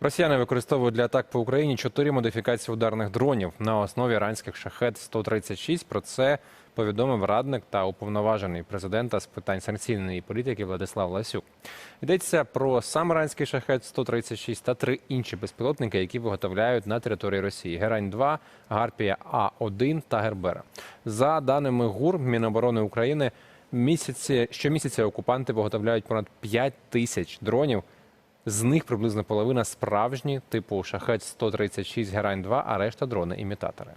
Росіяни використовують для атак по Україні чотири модифікації ударних дронів на основі іранських шахет 136 Про це повідомив радник та уповноважений президента з питань санкційної політики Владислав Ласюк. Йдеться про сам іранський шахет 136 та три інші безпілотники, які виготовляють на території Росії: Герань 2 Гарпія А 1 та Гербера. За даними ГУР Міноборони України. Місяці щомісяця окупанти виготовляють понад 5 тисяч дронів. З них приблизно половина справжні, типу шахет 136 Герань 2 а решта дрони імітатори.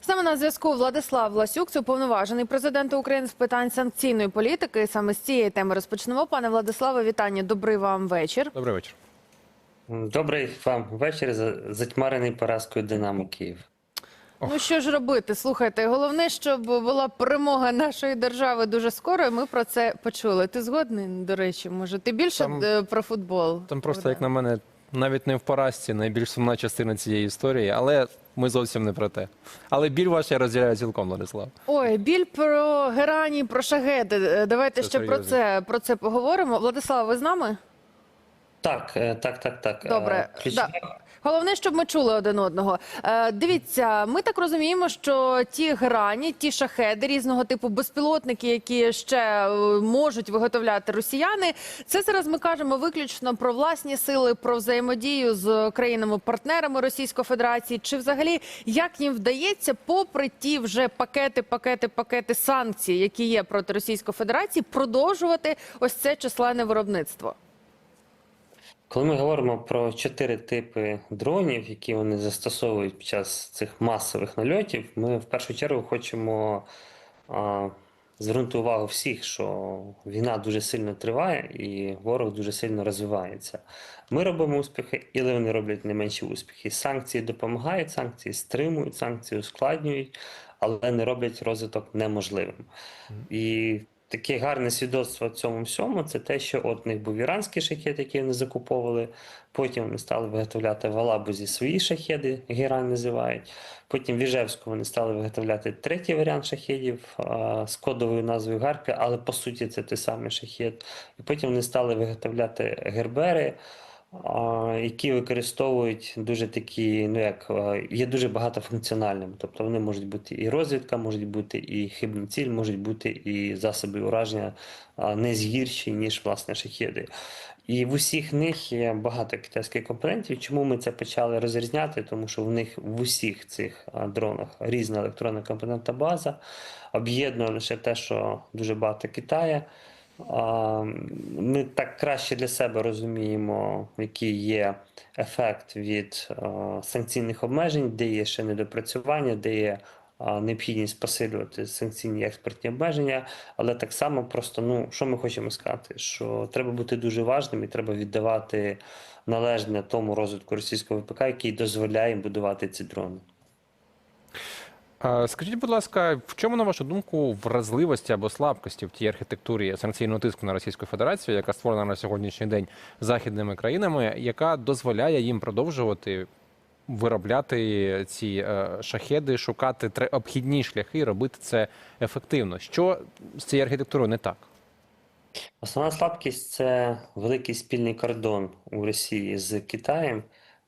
З нами на зв'язку Владислав Ласюк, це уповноважений президент України з питань санкційної політики. Саме з цієї теми розпочнемо. Пане Владиславе, вітання. Добрий вам вечір. Добрий вечір. Добрий вам вечір. за- Затьмарений поразкою Динамо Київ. Ну що ж робити? Слухайте, головне, щоб була перемога нашої держави дуже скоро. і Ми про це почули. Ти згодний? До речі, може, ти більше Там- е, про футбол? Там просто, як на мене, навіть не в поразці найбільш сумна частина цієї історії, але ми зовсім не про те. Але біль ваш я розділяю цілком, Владислав. Ой, біль про герані, про шагеди. Е, Давайте Це ще про серйозно. це про це поговоримо. Владислав, ви з нами? Так, е, так, так, так. Е, Добре, да. Головне, щоб ми чули один одного. Е, дивіться, ми так розуміємо, що ті грані, ті шахеди різного типу безпілотники, які ще можуть виготовляти росіяни, це зараз ми кажемо виключно про власні сили, про взаємодію з країнами-партнерами Російської Федерації. Чи взагалі як їм вдається, попри ті вже пакети, пакети, пакети санкцій, які є проти Російської Федерації, продовжувати ось це численне виробництво? Коли ми говоримо про чотири типи дронів, які вони застосовують під час цих масових нальотів, ми в першу чергу хочемо а, звернути увагу всіх, що війна дуже сильно триває і ворог дуже сильно розвивається. Ми робимо успіхи, і вони роблять не менші успіхи. Санкції допомагають, санкції стримують, санкції ускладнюють, але не роблять розвиток неможливим. І таке гарне свідоцтво цьому всьому це те, що от в них був іранський шахет, який вони закуповували. Потім вони стали виготовляти в Алабузі свої шахеди, Геран називають. Потім в Іжевську вони стали виготовляти третій варіант шахедів з кодовою назвою Гарпія, але по суті це той самий шахет. І потім вони стали виготовляти гербери. Які використовують дуже такі, ну як є дуже багатофункціональними. Тобто вони можуть бути і розвідка, можуть бути і хибна ціль, можуть бути і засоби ураження не згірші, ніж власне шахеди. І в усіх них є багато китайських компонентів. Чому ми це почали розрізняти? Тому що в них в усіх цих дронах різна електронна компонентна база, об'єднує лише те, що дуже багато Китаю. Ми так краще для себе розуміємо, який є ефект від санкційних обмежень, де є ще недопрацювання, де є необхідність посилювати санкційні експортні обмеження. Але так само просто, ну що ми хочемо сказати, що треба бути дуже важним і треба віддавати належне тому розвитку російського ВПК, який дозволяє будувати ці дрони. Скажіть, будь ласка, в чому, на вашу думку, вразливості або слабкості в тій архітектурі санкційного тиску на Російську Федерацію, яка створена на сьогоднішній день західними країнами, яка дозволяє їм продовжувати виробляти ці е, шахеди, шукати обхідні шляхи, робити це ефективно? Що з цією архітектурою не так? Основна слабкість це великий спільний кордон у Росії з Китаєм,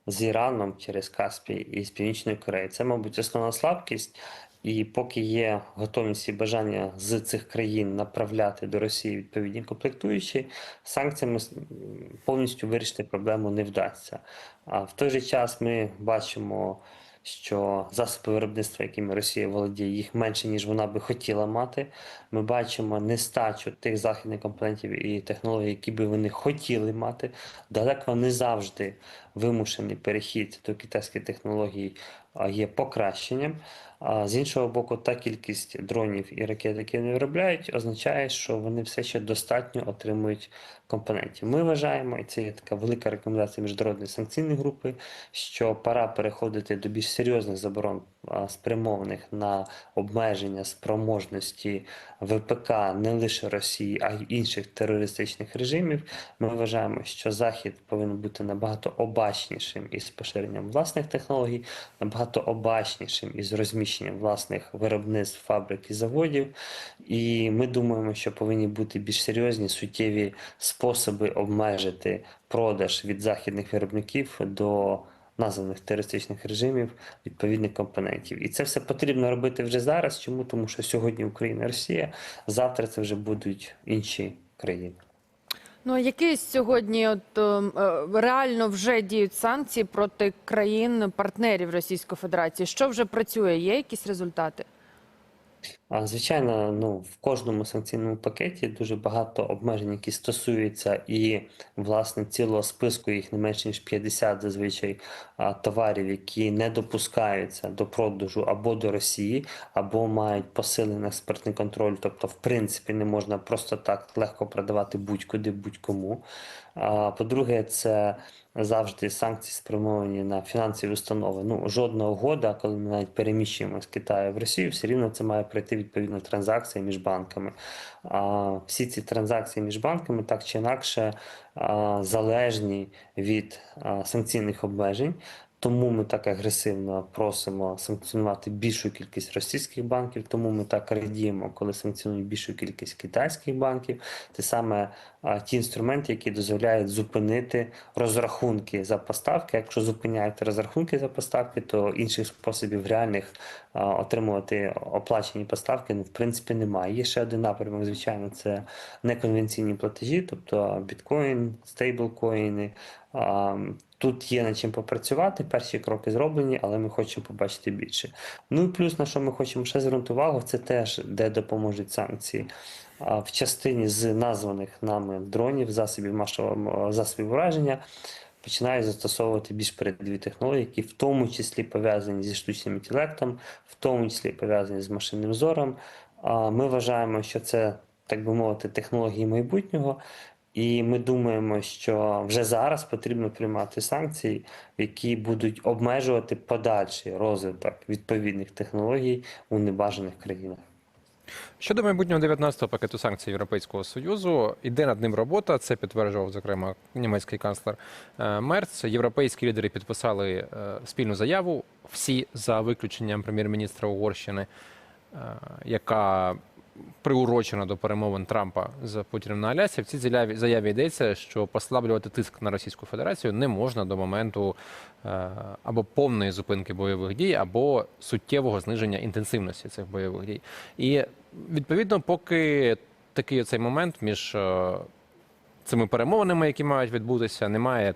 з Іраном через Каспій і з Північною Кореєю. Це, мабуть, основна слабкість. І поки є готовність і бажання з цих країн направляти до Росії відповідні комплектуючі, санкціями повністю вирішити проблему не вдасться. А в той же час ми бачимо, що засоби виробництва, якими Росія володіє, їх менше, ніж вона би хотіла мати. Ми бачимо нестачу тих західних компонентів і технологій, які би вони хотіли мати. Далеко не завжди вимушений перехід до китайських технологій є покращенням. А з іншого боку, та кількість дронів і ракет, які вони виробляють, означає, що вони все ще достатньо отримують компонентів. Ми вважаємо, і це є така велика рекомендація міжнародної санкційної групи, що пора переходити до більш серйозних заборон, спрямованих на обмеження спроможності ВПК не лише Росії, а й інших терористичних режимів. Ми вважаємо, що Захід повинен бути набагато обачнішим із поширенням власних технологій, набагато набагато обачнішим із розміщенням власних виробництв, фабрик і заводів. І ми думаємо, що повинні бути більш серйозні суттєві способи обмежити продаж від західних виробників до названих терористичних режимів відповідних компонентів. І це все потрібно робити вже зараз. Чому? Тому що сьогодні Україна, Росія, завтра це вже будуть інші країни. Ну а які сьогодні от е, е, реально вже діють санкції проти країн партнерів Російської Федерації? Що вже працює? Є якісь результати? Звичайно, ну, в кожному санкційному пакеті дуже багато обмежень, які стосуються і власне цілого списку, їх не менше ніж 50 зазвичай товарів, які не допускаються до продажу або до Росії, або мають посилений експертний контроль. Тобто, в принципі, не можна просто так легко продавати будь-куди, будь-кому. По-друге, це завжди санкції спрямовані на фінансові установи. Ну, жодна угода, коли ми навіть переміщуємо з Китаю в Росію, все рівно це має пройти відповідно транзакції між банками. А всі ці транзакції між банками так чи інакше залежні від санкційних обмежень. Тому ми так агресивно просимо санкціонувати більшу кількість російських банків, тому ми так радіємо, коли санкціонують більшу кількість китайських банків. Це саме а, ті інструменти, які дозволяють зупинити розрахунки за поставки. Якщо зупиняєте розрахунки за поставки, то інших способів реальних а, отримувати оплачені поставки ну, в принципі немає. Є ще один напрямок, звичайно, це неконвенційні платежі, тобто біткоін, стейблкоїни. Тут є над чим попрацювати, перші кроки зроблені, але ми хочемо побачити більше. Ну і плюс на що ми хочемо ще звернути увагу, це теж де допоможуть санкції. В частині з названих нами дронів, засобів масового засобів ураження починають застосовувати більш передові технології, які в тому числі пов'язані зі штучним інтелектом, в тому числі пов'язані з машинним зором. Ми вважаємо, що це, так би мовити, технології майбутнього. І ми думаємо, що вже зараз потрібно приймати санкції, які будуть обмежувати подальший розвиток відповідних технологій у небажаних країнах. Щодо майбутнього 19-го пакету санкцій Європейського союзу, іде над ним робота. Це підтверджував зокрема німецький канцлер е, Мерц. Європейські лідери підписали е, спільну заяву. Всі за виключенням прем'єр-міністра Угорщини, е, яка приурочена до перемовин Трампа з Путіним на Алясі. В цій заяві, йдеться, що послаблювати тиск на Російську Федерацію не можна до моменту е, або повної зупинки бойових дій, або суттєвого зниження інтенсивності цих бойових дій. І відповідно, поки такий оцей момент між е, цими перемовинами, які мають відбутися, немає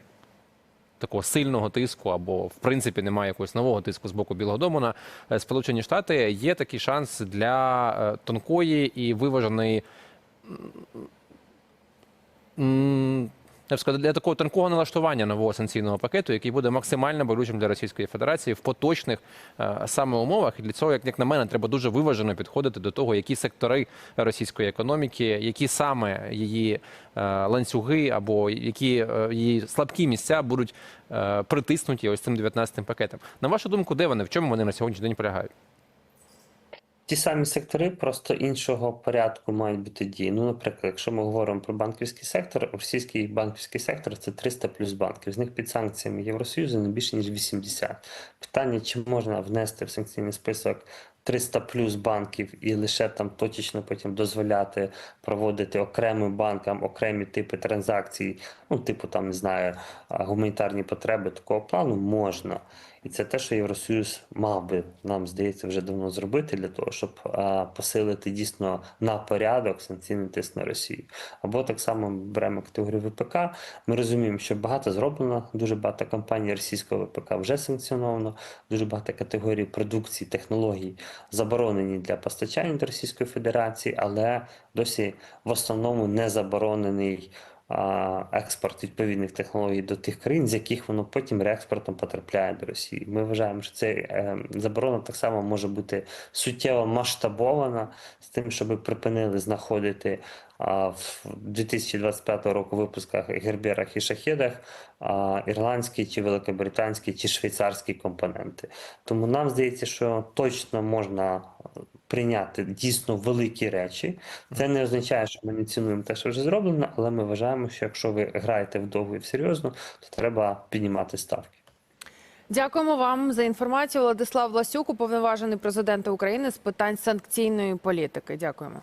такого сильного тиску, або в принципі немає якогось нового тиску з боку Білого Дому на е, Сполучені Штати, є такий шанс для е, тонкої і виваженої. Я б сказав, для такого тонкого налаштування нового санкційного пакету, який буде максимально болючим для Російської Федерації в поточних е, саме умовах. І для цього, як, як на мене, треба дуже виважено підходити до того, які сектори російської економіки, які саме її е, ланцюги або які е, її слабкі місця будуть притиснуті ось цим 19-м пакетом. На вашу думку, де вони? В чому вони на сьогоднішній день полягають? Ті самі сектори просто іншого порядку мають бути дії. Ну, наприклад, якщо ми говоримо про банківський сектор, російський банківський сектор це 300 плюс банків. З них під санкціями Євросоюзу не більше ніж 80. Питання, чи можна внести в санкційний список 300 плюс банків і лише там точечно потім дозволяти проводити окремим банкам окремі типи транзакцій, ну, типу там не знаю, гуманітарні потреби такого плану можна. І це те, що Євросоюз мав би, нам здається, вже давно зробити для того, щоб а, посилити дійсно на порядок санкційний тиск на Росію. Або так само беремо категорію ВПК. Ми розуміємо, що багато зроблено, дуже багато компаній російського ВПК вже санкціоновано, дуже багато категорій продукції, технологій заборонені для постачання до Російської Федерації, але досі в основному не заборонений експорт відповідних технологій до тих країн, з яких воно потім реекспортом потрапляє до Росії. Ми вважаємо, що ця е, заборона так само може бути суттєво масштабована з тим, щоб припинили знаходити в 2025 року випусках герберах і шахедах ірландські чи великобританські чи швейцарські компоненти. Тому нам здається, що точно можна прийняти дійсно великі речі. Це не означає, що ми не цінуємо те, що вже зроблено, але ми вважаємо, що якщо ви граєте вдовго і серйозно, то треба піднімати ставки. Дякуємо вам за інформацію. Владислав Власюк, уповноважений президента України з питань санкційної політики. Дякуємо.